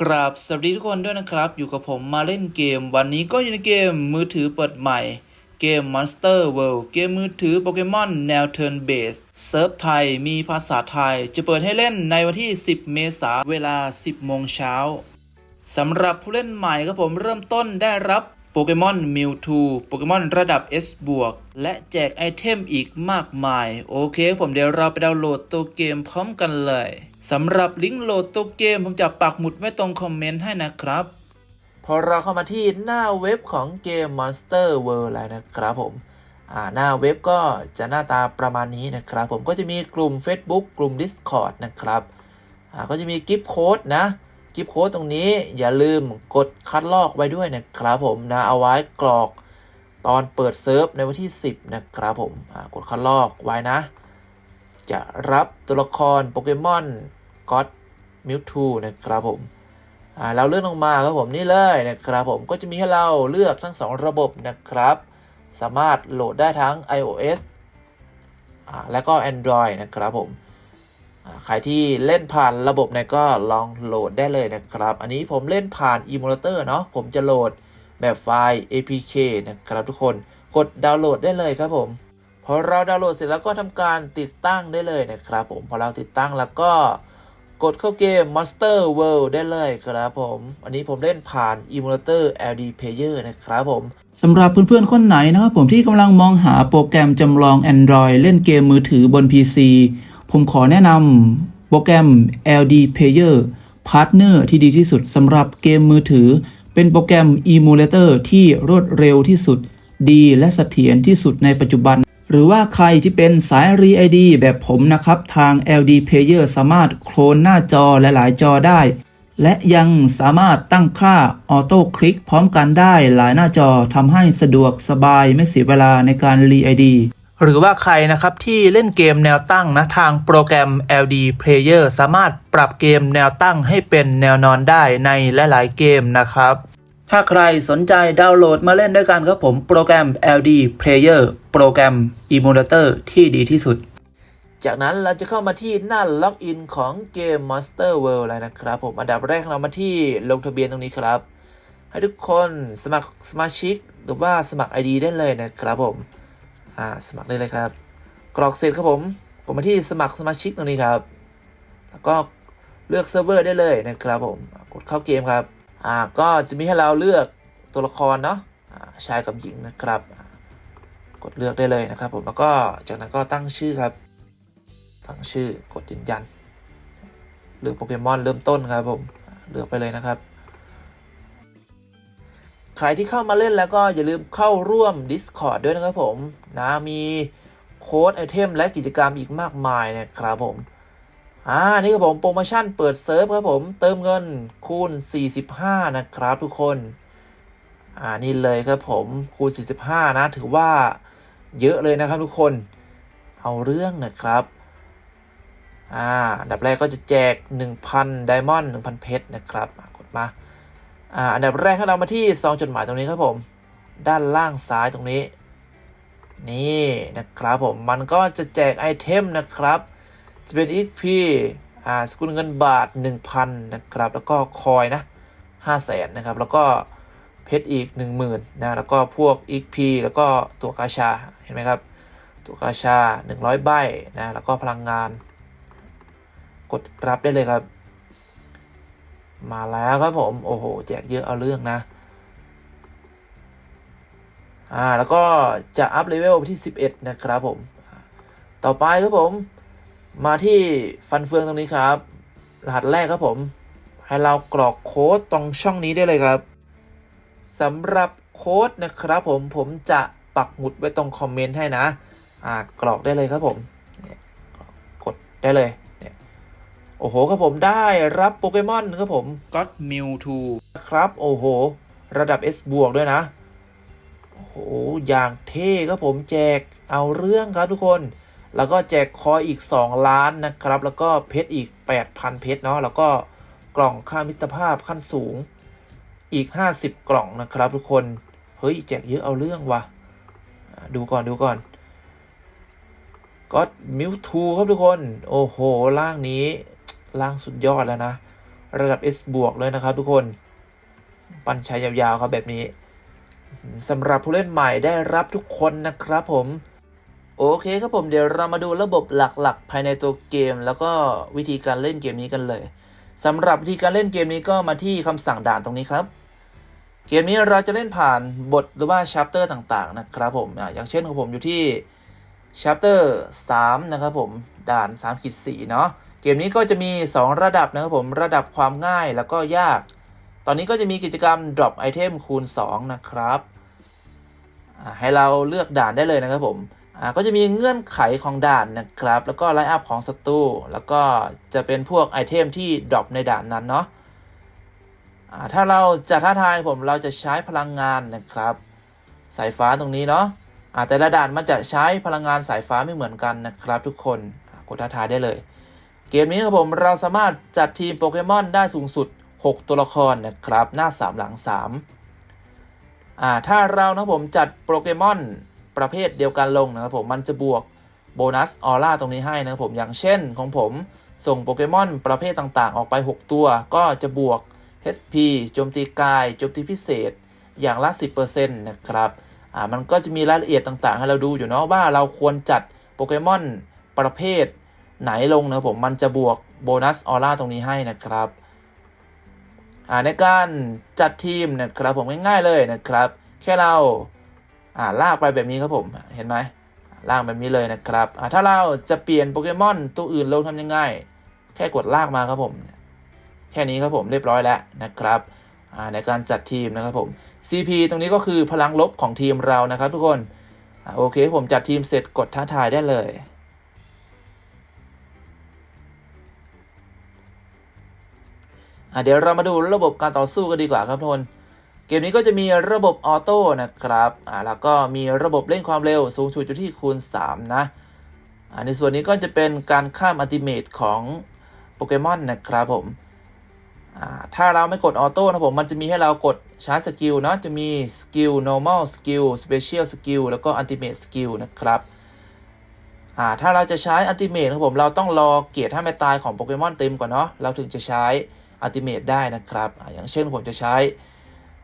กราบสวัสดีทุกคนด้วยนะครับ อยู่กับผมมาเล่นเกม วันนี้ก็อยู่ในเกมมือถือเปิดใหม่ เกม Monster World เกมมือถือโปเกมอนแนว Turn Based เซิร์ฟไทยมีภาษาไทย จะเปิดให้เล่นในวันที่ 10 เมษายนเวลา 10 โมงเช้าสำหรับผู้เล่นใหม่ครับผมเริ่มต้นได้รับโปเกมอนมิวทูโปเกมอนระดับ S บวกและแจกไอเทมอีกมากมาย โอเคผมเดี๋ยวเราไปดาวน์โหลดตัวเกมพร้อมกันเลย สำหรับลิงก์โหลดตัวเกมผมจะปักหมุดไว้ตรงคอมเมนต์ให้นะครับ พอเราเข้ามาที่หน้าเว็บของเกม Monster World แล้วนะครับผมหน้าเว็บก็จะหน้าตาประมาณนี้นะครับ ผมก็จะมีกลุ่ม Facebook กลุ่ม Discord นะครับก็จะมีกิฟต์โค้ดนะกิฟต์โค้ดตรงนี้อย่าลืมกดคัดลอกไว้ด้วยนะครับผมนะเอาไว้กรอกตอนเปิดเซิร์ฟในวันที่ 10 นะครับผมกดคัดลอกไว้นะ จะรับตัวละครโปเกมอนก็อดมิวทูนะครับผมอ่าเราเลื่อนลงมาครับผมนี่เลยนะครับผมก็จะมีให้เราเลือกทั้ง 2 ระบบนะครับ สามารถโหลดได้ทั้ง iOS อ่าและก็ Android นะครับผมใครที่เล่นผ่านระบบไหนก็ลองโหลดได้เลยนะครับ อันนี้ผมเล่นผ่าน emulator เนาะผมจะโหลดแบบไฟล์ APK นะครับทุกคนกดดาวน์โหลดได้เลยครับผม พอเราดาวน์โหลดเสร็จแล้วก็ทำการติดตั้งได้เลยนะครับผมพอเราติดตั้งแล้วก็กดเข้าเกม Monster World ได้เลยครับผม อันนี้ผมเล่นผ่าน emulator LD Player นะครับผมสำหรับเพื่อนๆ คนไหนนะครับผมที่กำลังมองหาโปรแกรมจำลอง Android เล่นเกมมือถือบน PC ผมขอแนะนำโปรแกรม LD Player Partner ที่ดีที่สุดสำหรับเกมมือถือ เป็นโปรแกรม Emulator ที่รวดเร็วที่สุด ดีและเสถียรที่สุดในปัจจุบัน หรือว่าใครที่เป็นสาย r e ID แบบผมนะครับ ทาง LD Player สามารถโคลนหน้าจอหลายๆ จอได้ และยังสามารถตั้งค่าออโต้คลิกพร้อมกันได้หลายหน้าจอทำให้สะดวกสบายไม่เสียเวลาในการ r e ID หรือว่าใครนะครับที่เล่นเกมแนวตั้งนะทางโปรแกรม LD Player สามารถปรับเกมแนวตั้งให้เป็นแนวนอนได้ในหลาย ๆ เกมนะครับ ถ้าใครสนใจดาวน์โหลดมาเล่นด้วยกันครับผมโปรแกรม LD Player โปรแกรม Emulator ที่ดีที่สุด จากนั้นเราจะเข้ามาที่หน้าล็อกอินของเกม Monster World เลยนะครับผมอันดับแรกเรามาที่ลงทะเบียนตรงนี้ครับ ให้ทุกคนสมัครสมาชิก หรือว่าสมัคร ID ได้เลยนะครับผมอ่าสมัครได้เลยครับ กรอกเสร็จครับผมกดมาที่สมัครสมาชิกตรงนี้ครับ แล้วก็เลือกเซิร์ฟเวอร์ได้เลยนะครับผมกดเข้าเกมครับ อ่าก็จะมีให้เราเลือกตัวละครเนาะชายกับหญิงนะครับ กดเลือกได้เลยนะครับผมแล้วก็จากนั้นก็ตั้งชื่อครับ ตั้งชื่อกดยืนยันเลือกโปเกมอนเริ่มต้นครับผมเลือกไปเลยนะครับ ใครที่เข้ามาเล่นแล้วก็อย่าลืมเข้าร่วม Discord ด้วยนะครับผมนะมีโค้ดไอเทมและกิจกรรมอีกมากมายนะครับผม อ่า นี่ครับผมโปรโมชั่นเปิดเซิร์ฟครับผมเติมเงินคูณ 45 นะครับทุกคน อ่า นี่เลยครับผมคูณ 45 นะ ถือว่าเยอะเลยนะครับทุกคน เอาเรื่องนะครับ อ่าอันดับแรกก็จะแจก 1,000ไดมอนด์1,000 เพชรนะครับกดมา อ่า อันดับแรกให้เรามาที่ซองจดหมายตรงนี้ครับผม ด้านล่างซ้ายตรงนี้ นี่นะครับผม มันก็จะแจกไอเทมนะครับ จะเป็น XP อ่าสกุลเงินบาท 1,000 นะครับ แล้วก็คอยนะ500,000นะครับ แล้วก็เพชรอีก 10,000นะแล้วก็พวก XP แล้วก็ตัวกาชาเห็นไหมครับ ตัวกาชา 100 ใบนะแล้วก็พลังงาน กดรับได้เลยครับ มาแล้วครับผม โอ้โห แจกเยอะเอาเรื่องนะอ่าแล้วก็จะอัพเลเวลที่ 11 นะครับผม ต่อไปครับผม มาที่ฟันเฟืองตรงนี้ครับ รหัสแรกครับผม ให้เรากรอกโค้ดตรงช่องนี้ได้เลยครับสำหรับโค้ดนะครับผมผมจะปักหมุดไว้ตรงคอมเมนต์ให้นะอ่ากรอกได้เลยครับผมเนี่ยกดได้เลยเนี่ยโอ้โหครับผมได้รับโปเกมอนครับผม God Mewtwo ครับ โอ้โห ระดับ S บวกด้วยนะ โอ้โห อย่างเท่ครับผมแจกเอาเรื่องครับทุกคน แล้วก็แจกคอยอีก 2 ล้านนะครับ แล้วก็เพชรอีก 8,000 เพชรเนาะแล้วก็กล่องค่ามิตรภาพขั้นสูงอีก 50 กล่องนะครับ ทุกคนเฮ้ยแจกเยอะเอาเรื่องวะดูก่อนดูก่อนก็มิวทูครับทุกคน โอ้โหล่างนี้ล่างสุดยอดแล้วนะ ระดับ S บวกเลยนะครับ ทุกคน ปันใช้ยาวๆครับแบบนี้สำหรับผู้เล่นใหม่ได้รับทุกคนนะครับผม โอเคครับผมเดี๋ยวเรามาดูระบบหลักๆ ภายในตัวเกม แล้วก็วิธีการเล่นเกมนี้กันเลยสำหรับวิธีการเล่นเกมนี้ก็มาที่คำสั่งด่านตรงนี้ครับ เกมนี้เราจะเล่นผ่านบทหรือว่าชัปเตอร์ต่างๆนะครับผมออย่างเช่นของผมอยู่ที่ชัปเตอร์3นะครับผมด่าน3ขีด4เนาะเกมนี้ก็จะมี 2 ระดับนะครับผมระดับความง่ายแล้วก็ยาก ตอนนี้ก็จะมีกิจกรรม drop item คูณ 2 นะครับ ให้เราเลือกด่านได้เลยนะครับผม อ่าก็จะมีเงื่อนไขของด่านนะครับ แล้วก็ไลน์อัพของศัตรูแล้วก็จะเป็นพวกไอเทมที่ drop ในด่านนั้นเนาะอ่าถ้าเราจะท้าทายผมเราจะใช้พลังงานนะครับ สายฟ้าตรงนี้เนาะอ่าแต่ละด่านมันจะใช้พลังงานสายฟ้าไม่เหมือนกันนะครับ ทุกคนกดท้าทายได้เลย เกมนี้ครับผมเราสามารถจัดทีมโปเกมอนได้สูงสุด 6 ตัวละครนะครับ หน้า 3 หลัง3อ่าถ้าเรานะผมจัดโปเกมอน ประเภทเดียวกันลงนะครับผมมันจะบวกโบนัสออร่าตรงนี้ให้นะครับผมอย่างเช่นของผมส่งโปเกมอนประเภทต่างๆ ออกไป 6 ตัว ก็จะบวก HP โจมตีกายโจมตีพิเศษอย่างละ 10%นะครับอ่ามันก็จะมีรายละเอียดต่างๆ ให้เราดูอยู่เนาะว่าเราควรจัดโปเกมอนประเภทไหนลงนะครับผมมันจะบวกโบนัสออร่าตรงนี้ให้นะครับอ่าในการจัดทีมนะครับผมง่ายๆเลยนะครับ แค่เรา อ่าลากไปแบบนี้ครับผม เห็นไหมลากแบบนี้เลยนะครับอ่าถ้าเราจะเปลี่ยนโปเกมอนตัวอื่นลงทำยังไง แค่กดลากมาครับผม แค่นี้ครับผมเรียบร้อยแล้วนะครับอ่าในการจัดทีมนะครับผม CP ตรงนี้ก็คือพลังลบของทีมเรานะครับ ทุกคนอโอเคผมจัดทีมเสร็จกดท้าทายได้เลยเดี๋ยวเรามาดูระบบการต่อสู้กันดีกว่าครับทุกคน เกมนี้ก็จะมีระบบออโต้นะครับ อ่า แล้วก็มีระบบเล่นความเร็วสูงสุดอยู่ที่คูณ 3 นะ อ่า ในส่วนนี้ก็จะเป็นการข้ามอัลติเมทของโปเกมอนนะครับผม อ่า ถ้าเราไม่กดออโต้นะผม มันจะมีให้เรากดชาร์จสกิลเนาะ จะมีสกิล normal skill special skill แล้วก็ ultimate skill นะครับ อ่า ถ้าเราจะใช้ ultimate นะผม เราต้องรอเกียรติถ้าไม่ตายของโปเกมอนเต็มก่อนเนาะ เราถึงจะใช้ ultimate ได้นะครับออย่างเช่นผมจะใช้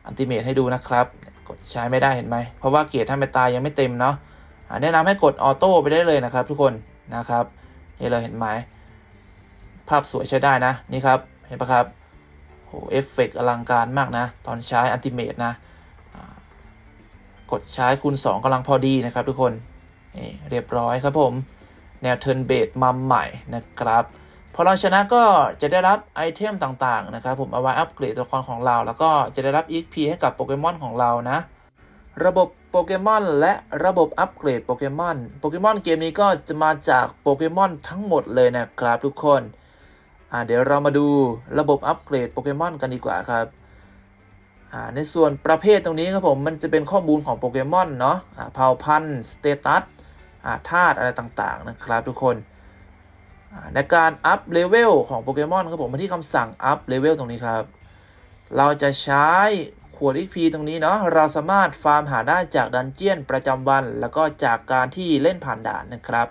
ultimate ให้ดูนะครับ กดใช้ไม่ได้เห็นไหม เพราะว่าเกียรติถ้าไม่ตายังไม่เต็มเนาะแนะนำให้กดออโต้ไปได้เลยนะครับ ทุกคนนะครับนี่เราเห็นไหมภาพสวยใช้ได้นะนี่ครับเห็นปะครับโหเอฟเฟกอลังการมากนะ ตอนใช้อันติเมตนะกดใช้คูณ 2กำลังพอดีนะครับ ทุกคนนี่เรียบร้อยครับผม แนวเทิร์นเบดมาใหม่นะครับ พอเราชนะก็จะได้รับไอเทมต่างๆนะครับผมเอาไว้อัปเกรดตัวละครของเรา แล้วก็จะได้รับ EXP ให้กับโปเกมอนของเรานะ ระบบโปเกมอนและระบบอัปเกรดโปเกมอนโปเกมอนเกมนี้ก็จะมาจากโปเกมอนทั้งหมดเลยนะครับทุกคนอ่าเดี๋ยวเรามาดูระบบอัปเกรดโปเกมอนกันดีกว่าครับอ่าในส่วนประเภทตรงนี้ครับผมมันจะเป็นข้อมูลของโปเกมอนเนาะอ่าเผ่าพันธุ์สเตตัสอ่าธาตุอะไรต่างๆนะครับทุกคน ในการอัพเลเวลของโปเกมอนครับผมมาที่คำสั่งอัพเลเวลตรงนี้ครับ เราจะใช้ขวด XP ตรงนี้เนาะเราสามารถฟาร์มหาได้จากดันเจียนประจำวัน แล้วก็จากการที่เล่นผ่านด่านนะครับ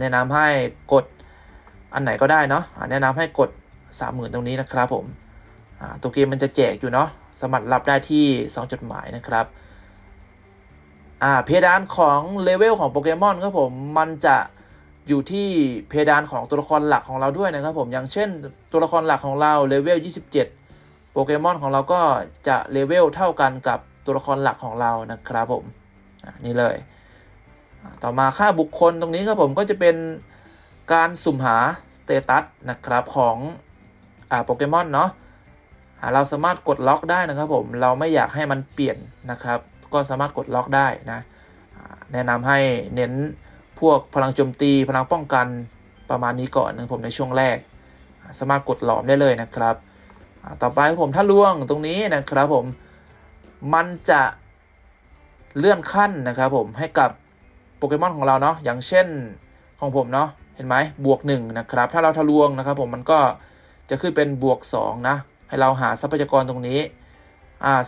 แนะนำให้กดอันไหนก็ได้เนาะแนะนำให้กด 30,000 ตรงนี้นะครับผมตัวเกมมันจะแจกอยู่เนาะสมัครรับได้ที่ 2 จดหมายนะครับเพดานของเลเวลของโปเกมอนครับผมมันจะ อยู่ที่เพดานของตัวละครหลักของเราด้วยนะครับผมอย่างเช่น ตัวละครหลักของเราเลเวล 27 โปเกมอนของเราก็จะเลเวลเท่ากันกับตัวละครหลักของเรานะครับผมนี่เลย ต่อมาค่าบุคคลตรงนี้ครับผมก็จะเป็นการสุ่มหาสเตตัสนะครับของอโปเกมอนเนาะเราสามารถกดล็อกได้นะครับผมเราไม่อยากให้มันเปลี่ยนนะครับ ก็สามารถกดล็อกได้นะแนะนำให้เน้น พวกพลังโจมตีพลังป้องกันประมาณนี้ก่อนนะผมในช่วงแรก สามารถกดหลอมได้เลยนะครับ ต่อไปผมถ้าล่วงตรงนี้นะครับผมมันจะเลื่อนขั้นนะครับผมให้กับโปเกมอนของเราเนาะอย่างเช่นของผมเนาะเห็นไหมบวก1นะครับถ้าเราทะลวงนะครับผมมันก็จะขึ้นเป็นบวก2นะให้เราหาทรัพยากรตรงนี้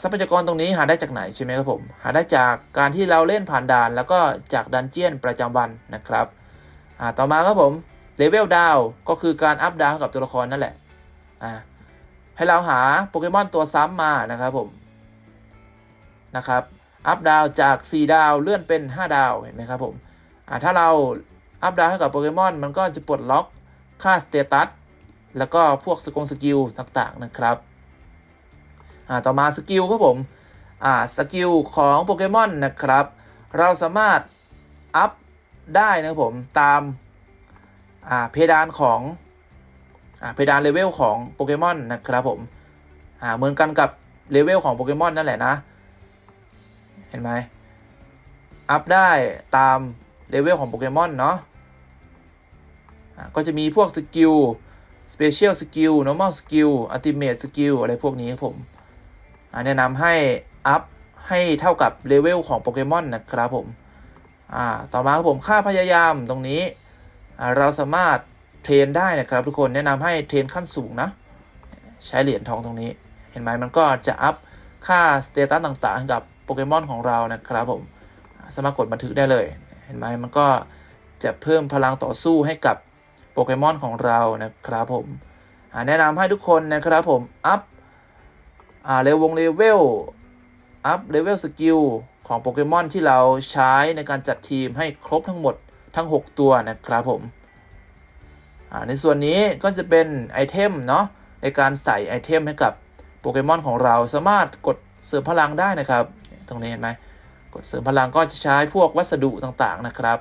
ทรัพยากรตรงนี้หาได้จากไหนใช่ไหมครับผม หาได้จากการที่เราเล่นผ่านด่าน แล้วก็จากดันเจียนประจำวันนะครับอ่าต่อมาครับผมเลเวลดาวก็คือการอัพดาวกับตัวละครนั่นแหละอ่าให้เราหาโปเกมอนตัวซ้ำมานะครับผมนะครับอัพดาวจาก 4 ดาวเลื่อนเป็น 5 ดาวเห็นไหมครับผมอ่าถ้าเราอัพดาวให้กับโปเกมอนมันก็จะปลดล็อกค่าสเตตัสแล้วก็พวกสกงสกิลต่างๆนะครับ อ่าต่อมาสกิลครับผมอ่าสกิลของโปเกมอนนะครับ เราสามารถอัพได้นะครับผมตามอ่าเพดานของอ่าเพดานเลเวลของโปเกมอนนะครับผมอ่าเหมือนกันกับเลเวลของโปเกมอนนั่นแหละนะ เห็นไหมอัพได้ตามเลเวลของโปเกมอนเนาะก็จะมีพวกสกิล Special Skill Normal Skill Ultimate Skill อะไรพวกนี้ครับผม แนะนำให้อัพให้เท่ากับเลเวลของโปเกมอนนะครับผมอ่าต่อมาครับผมค่าพยายามตรงนี้ เราสามารถเทรนได้นะครับทุกคนแนะนำให้เทรนขั้นสูงนะ ใช้เหรียญทองตรงนี้ เห็นไหมมันก็จะอัพค่าสเตตัสต่างๆ กับโปเกมอนของเรานะครับผมสามารถกดบันทึกได้เลย เห็นไหมมันก็จะเพิ่มพลังต่อสู้ให้กับโปเกมอนของเรานะครับผมแนะนำให้ทุกคนนะครับผม อัพ อ่าเลเวลเลเวลอัพเลเวลสกิลของโปเกมอนที่เราใช้ในการจัดทีมให้ครบทั้งหมดทั้ง 6 ตัวนะครับผมอ่าในส่วนนี้ก็จะเป็นไอเทมเนาะในการใส่ไอเทมให้กับโปเกมอนของเราสามารถกดเสริมพลังได้นะครับ ตรงนี้เห็นไหมกดเสริมพลังก็จะใช้พวกวัสดุต่างๆนะครับ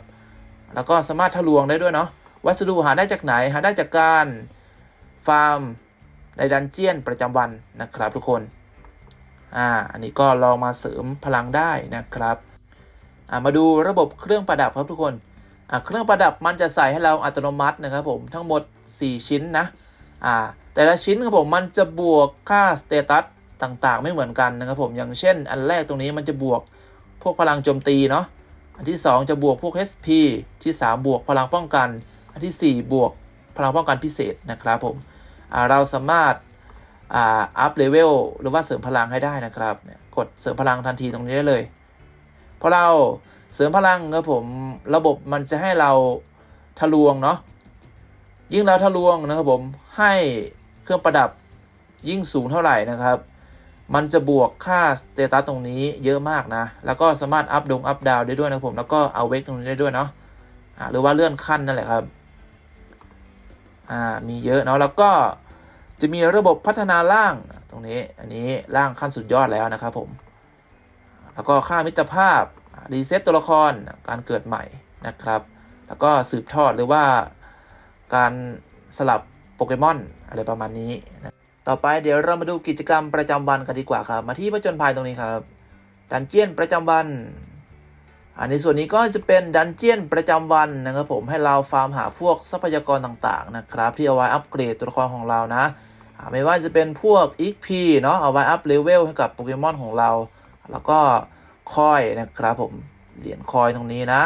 แล้วก็สามารถทะลวงได้ด้วยเนาะวัสดุหาได้จากไหนหาได้จากการฟาร์ม ในดันเจียนประจำวันนะครับทุกคน อ่า อันนี้ก็ลองมาเสริมพลังได้นะครับ อ่า มาดูระบบเครื่องประดับครับทุกคน อ่า เครื่องประดับมันจะใส่ให้เราอัตโนมัตินะครับผม ทั้งหมด 4 ชิ้นนะ อ่า แต่ละชิ้นครับผมมันจะบวกค่าสเตตัสต่างๆ ไม่เหมือนกันนะครับผม อย่างเช่น อันแรกตรงนี้มันจะบวกพวกพลังโจมตีเนาะ อันที่ 2 จะบวกพวก HP ที่ 3 บวกพลังป้องกัน อันที่ 4 บวกพลังป้องกันพิเศษนะครับผม เราสามารถอัพเลเวลหรือว่าเสริมพลังให้ได้นะครับเนี่ยกดเสริมพลังทันทีตรงนี้ได้เลยพอเราเสริมพลังครับผมระบบมันจะให้เราทะลวงเนาะยิ่งเราทะลวงนะครับผมให้เครื่องประดับยิ่งสูงเท่าไหร่นะครับ มันจะบวกค่าสเตตัสตรงนี้เยอะมากนะ แล้วก็สามารถอัพดงอัพดาวได้ด้วยนะครับผมแล้วก็เอาเวกตรงนี้ได้ด้วยเนาะหรือว่าเลื่อนขั้นนั่นแหละครับ อ่ามีเยอะเนาะแล้วก็จะมีระบบพัฒนาร่างตรงนี้อันนี้ร่างขั้นสุดยอดแล้วนะครับผม แล้วก็ค่ามิตรภาพรีเซ็ตตัวละครการเกิดใหม่นะครับ แล้วก็สืบทอดหรือว่าการสลับโปเกมอนอะไรประมาณนี้นะต่อไปเดี๋ยวเรามาดูกิจกรรมประจำวันกันดีกว่าครับ มาที่ประจนภัยตรงนี้ครับดันเจียนประจำวัน อันในส่วนนี้ก็จะเป็นดันเจียนประจำวันนะครับผมให้เราฟาร์มหาพวกทรัพยากรต่างๆนะครับ ที่เอาไว้อัปเกรดตัวละครของเรานะไม่ว่าจะเป็นพวก XP เนาะเอาไว้อัพเลเวลให้กับโปเกมอนของเรา แล้วก็คอยนะครับผมเหรียญคอยตรงนี้นะ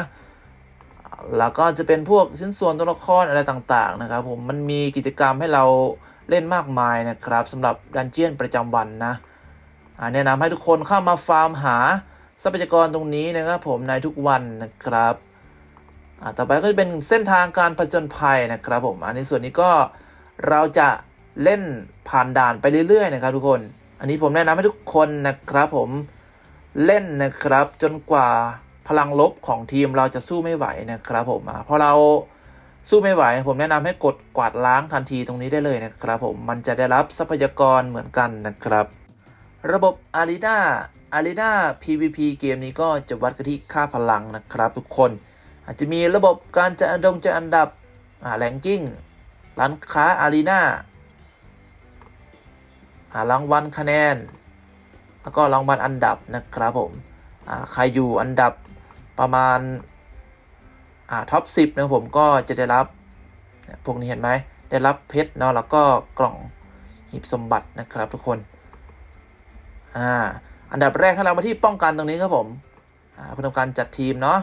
แล้วก็จะเป็นพวกชิ้นส่วนตัวละครอะไรต่างๆนะครับผมมันมีกิจกรรมให้เราเล่นมากมายนะครับสำหรับดันเจียนประจำวันนะแนะนำให้ทุกคนเข้ามาฟาร์มหา ทรัพยากรตรงนี้นะครับ ผมในทุกวันนะครับอ่าต่อไปก็จะเป็นเส้นทางการผจญภัยนะครับ ผม อันในส่วนนี้ก็เราจะเล่นผ่านด่านไปเรื่อยๆ นะครับ ทุกคน อันนี้ผมแนะนำให้ทุกคนนะครับผมเล่นนะครับจนกว่าพลังลบของทีมเราจะสู้ไม่ไหวนะครับ ผมพอเราสู้ไม่ไหว ผมแนะนำให้กดกวาดล้างทันทีตรงนี้ได้เลยนะครับ ผมมันจะได้รับทรัพยากรเหมือนกันนะครับ ระบบ Arena Arena PVP เกมนี้ก็จะวัดกันที่ค่าพลังนะครับทุกคน อาจจะมีระบบการจัดอันดงจัดอันดับอ่าแรงกิ้ง ร้านค้า Arena อ่ารางวัลคะแนน แล้วก็รางวัลอันดับนะครับผมใครอยู่อันดับประมาณาท็อป 10 นะผมก็จะได้รับพวกนี้เห็นไหมได้รับเพชรเนาะแล้วก็กล่องหีบสมบัตินะครับทุกคน อ่า อันดับแรกให้เรามาที่ป้องกันตรงนี้ครับผมอ่าเพื่อทำการจัดทีมเนาะ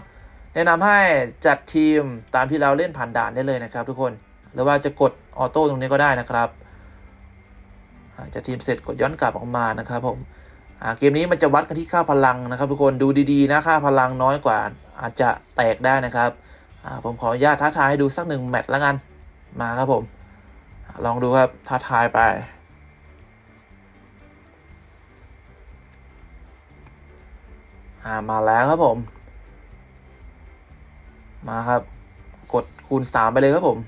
แนะนำให้จัดทีมตามที่เราเล่นผ่านด่านได้เลยนะครับทุกคน หรือว่าจะกดออโต้ตรงนี้ก็ได้นะครับจัดทีมเสร็จกดย้อนกลับออกมานะครับผมเกมนี้มันจะวัดกันที่ค่าพลังนะครับ ทุกคนดูดีๆนะค่าพลังน้อยกว่าอาจจะแตกได้นะครับผมขออนุญาตท้าทายให้ดูสักหนึ่งแมตช์แล้วกันมาครับผม ลองดูครับท้าทายไป อ่ามาแล้วครับผม มาครับ กดคูณ 3 ไปเลยครับผม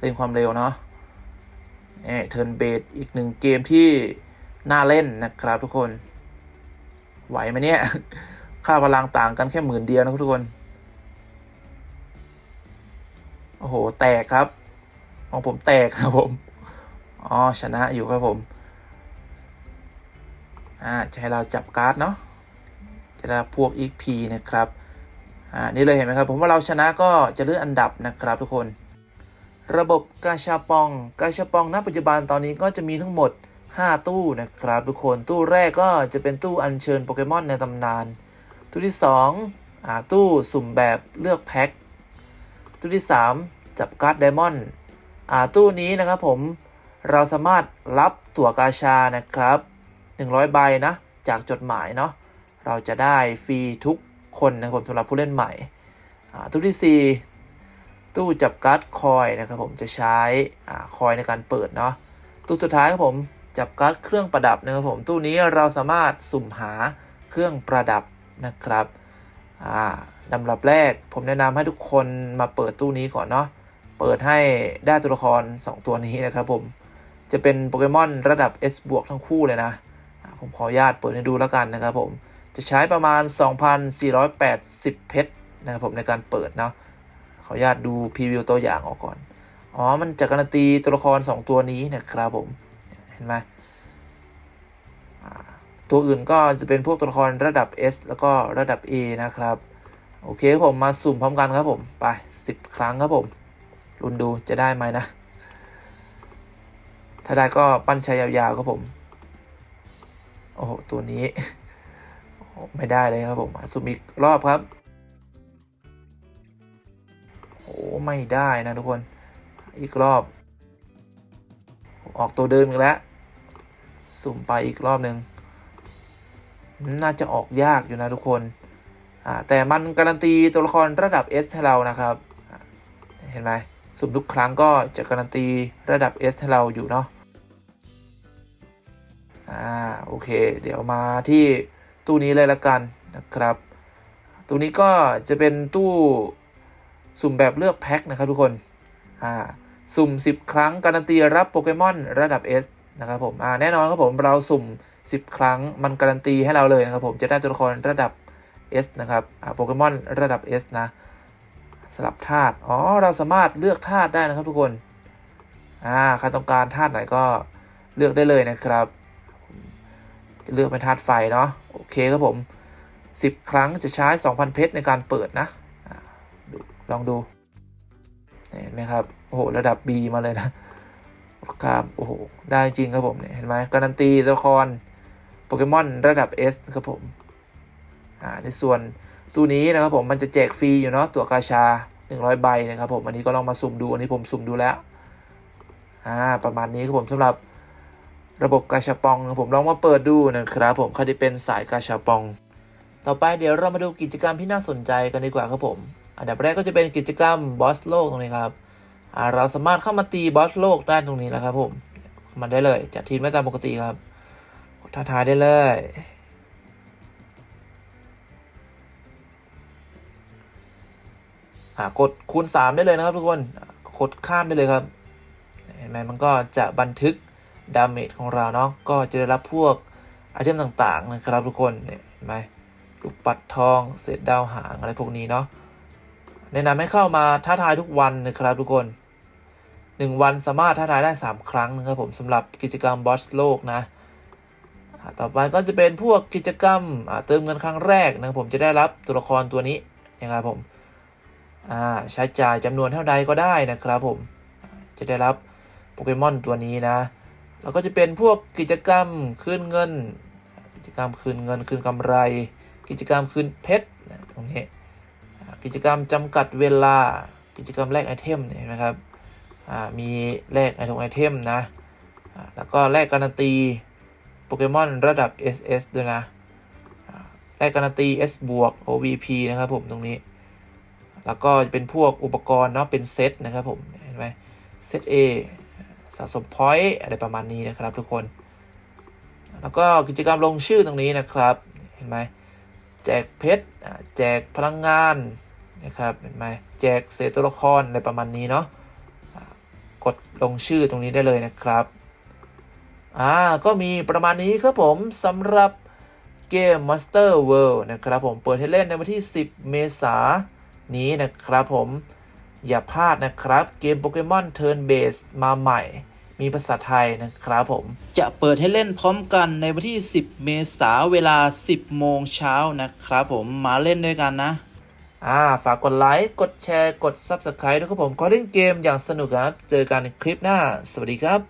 เล่นความเร็วเนาะเอเทิร์นเบดอีกหนึ่งเกมที่ น่าเล่นนะครับทุกคน ไหวไหมเนี่ย ค่าพลังต่างกันแค่หมื่นเดียวนะครับทุกคน โอ้โห แตกครับ ของผมแตกครับผม อ๋อ ชนะอยู่ครับผม อ่าจะให้เราจับการ์ดเนาะ จะได้พวก XP นะครับอ่านี่เลยเห็นไหมครับ ผมว่าเราชนะก็จะเลื่อนอันดับนะครับทุกคน ระบบกาชาปอง กาชาปองณปัจจุบันตอนนี้ก็จะมีทั้งหมด 5 ตู้นะครับทุกคนตู้แรกก็จะเป็นตู้อัญเชิญโปเกมอนในตำนาน ตู้ที่2อ่าตู้สุ่มแบบเลือกแพ็คตู้ที่ 3 จับการ์ดไดมอนด์อ่าตู้นี้นะครับผมเราสามารถรับตั๋วกาชานะครับ 100 ใบนะ จากจดหมายเนาะ เราจะได้ฟรีทุกคนนะครับผมสำหรับผู้เล่นใหม่ตู้ที่ 4 ตู้จับการ์ดคอยนะครับผมจะใช้อคอยในการเปิดเนาะตู้สุดท้ายครับผมจับการ์ดเครื่องประดับนะครับผมตู้นี้เราสามารถสุ่มหาเครื่องประดับนะครับลำดับแรกผมแนะนำให้ทุกคนมาเปิดตู้นี้ก่อนเนาะเปิดให้ได้ตัวละคร 2 ตัวนี้นะครับผมจะเป็นโปเกมอนระดับ S บวกทั้งคู่เลยนะผมขออนุญาตเปิดให้ดูแล้วกันนะครับผม จะใช้ประมาณ 2,480 เพชรนะครับผมในการเปิดเนาะขออนุญาตดูพรีวิวตัวอย่างออกก่อน อ๋อ มันจะการันตีตัวละคร 2 ตัวนี้นะครับผม เห็นไหมตัวอื่นก็จะเป็นพวกตัวละครระดับ S แล้วก็ระดับ A นะครับ โอเคครับผมมาสุ่มพร้อมกันครับผม ไป 10 ครั้งครับผมรุนดูจะได้ไหมนะ ถ้าได้ก็ปั้นช้ยยาวๆครับผม โอ้โห ตัวนี้ ไม่ได้เลยครับผมสุ่มอีกรอบครับโอ้ไม่ได้นะทุกคนอีกรอบ ออกตัวเดิมอีกแล้วสุ่มไปอีกรอบหนึ่งน่าจะออกยากอยู่นะทุกคนแต่มันการันตีตัวละครระดับ S ให้เรานะครับ เห็นไหมสุ่มทุกครั้งก็จะการันตีระดับ S ให้เราอยู่เนาะอ่าโอเค เดี๋ยวมาที่ ตู้นี้เลยละกันนะครับตู้นี้ก็จะเป็นตู้สุ่มแบบเลือกแพ็คนะครับทุกคน อ่า สุ่ม 10 ครั้งการันตีรับโปเกมอนระดับ S นะครับผม อ่า แน่นอนครับผมเราสุ่ม 10 ครั้งมันการันตีให้เราเลยนะครับผมจะได้ตัวละครระดับ S นะครับ อ่า โปเกมอนระดับ S นะ สลับธาตุ อ๋อ เราสามารถเลือกธาตุได้นะครับทุกคน อ่า ใครต้องการธาตุไหนก็เลือกได้เลยนะครับ เลือกเป็นธาตุไฟเนาะโอเคครับผม 10 ครั้งจะใช้ 2,000 เพชรในการเปิดนะลองดูเห็นไหมครับโอ้โหระดับ B มาเลยนะครับโอ้โหได้จริงครับผมเนี่ยเห็นไหมการันตีตัวละครโปเกมอนระดับ S ครับผมอ่าในส่วนตู้นี้นะครับผมมันจะแจกฟรีอยู่เนาะตัวกาชา 100 ใบนะครับผมอันนี้ก็ลองมาสุ่มดูอันนี้ผมสุ่มดูแล้วอ่าประมาณนี้ครับผมสำหรับ ระบบกาชาปองผมลองมาเปิดดูนะครับ ผมใครที่เป็นสายกาชาปอง ต่อไปเดี๋ยวเรามาดูกิจกรรมที่น่าสนใจกันดีกว่าครับผม อันดับแรกก็จะเป็นกิจกรรมบอสโลกตรงนี้ครับเราสามารถเข้ามาตีบอสโลกได้ตรงนี้นะครับผมมาได้เลยจัดทีมไม่ตามปกติครับกดท้าทายได้เลยกดคูณ 3 ได้เลยนะครับทุกคน กดข้ามได้เลยครับเห็นไหมมันก็จะบันทึก ดาเมจของเราเนาะก็จะได้รับพวกไอเทมต่างๆนะครับทุกคนเนี่ยเห็นไหมลูกปัดทองเศษดาวหางอะไรพวกนี้เนาะแนะนำให้เข้ามาท้าทายทุกวันนะครับทุกคน 1 วันสามารถท้าทายได้ 3 ครั้งนะครับผมสำหรับกิจกรรมบอสโลกนะต่อไปก็จะเป็นพวกกิจกรรมเติมเงินครั้งแรกนะครับผมจะได้รับตัวละครตัวนี้นะครับผมใช้จ่ายจำนวนเท่าใดก็ได้นะครับผมจะได้รับโปเกมอนตัวนี้นะ แล้วก็จะเป็นพวกกิจกรรมคืนเงิน กิจกรรมคืนเงินคืนกำไร กิจกรรมคืนเพชรนะตรงนี้กิจกรรมจำกัดเวลา กิจกรรมแลกไอเทมเห็นไหมครับมีแลกไอทงไอเทมนะแล้วก็แลกการันตีโปเกมอนระดับ SS ด้วยนะแลกการันตี S บวก OVP นะครับผมตรงนี้ แล้วก็จะเป็นพวกอุปกรณ์เนาะเป็นเซตนะครับผมเห็นไหมเซต A สะสมพอยต์อะไรประมาณนี้นะครับทุกคน แล้วก็กิจกรรมลงชื่อตรงนี้นะครับ เห็นไหมแจกเพชรแจกพลังงานนะครับ เห็นไหมแจกเศษตัวละครอะไรประมาณนี้เนาะกดลงชื่อตรงนี้ได้เลยนะครับ อ่า ก็มีประมาณนี้ครับผมสำหรับเกม Monster World นะครับผม เปิดให้เล่นในวันที่ 10 เมษายนนี้นะครับผม อย่าพลาดนะครับ เกมโปเกมอน Turn Base มาใหม่ มีภาษาไทยนะครับผม จะเปิดให้เล่นพร้อมกันในวันที่ 10 เมษายนเวลา 10 โมงเช้านะครับผมมาเล่นด้วยกันนะ อ่า ฝากกดไลค์ กดแชร์ กด Subscribe ด้วยครับผม ขอเล่นเกมอย่างสนุกครับ เจอกันในคลิปหน้า สวัสดีครับ